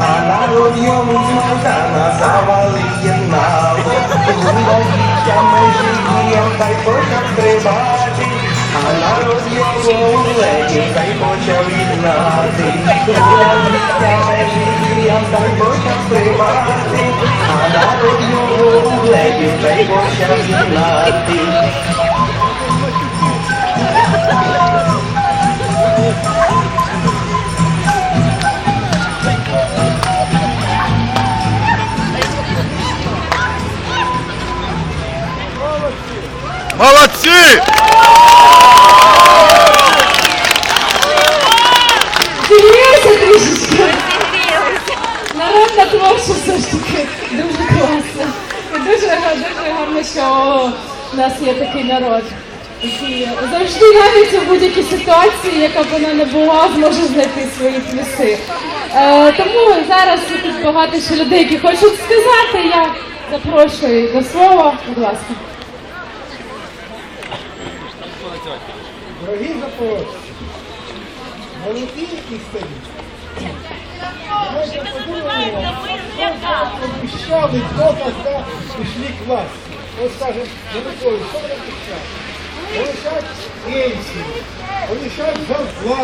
а народ йому з Майдана завалиє нало. Лунавіття межі діям, почав стрибати, а народ його улетів, дай почав віднати. Межі діям, почав стрибати, а народ його улетів, дай почав віднати. Молодці! Зігрілися трішечки. Народна творча все ж таки дуже класно. І дуже, дуже гарно, що у нас є такий народ. який завжди навіть у будь-якій ситуації, яка б вона не була, зможе знайти свої плюси. Е, тому зараз тут багато ще людей, які хочуть сказати. Я запрошую до слова. Будь ласка. Дорогі запорожці, молоді і старі. Давайте подумаємо, обіщали, хто когда пішли к вас. Ось скажем, Янукович, що вони обіщали? Обіщають пенсію, обіщають зарплату.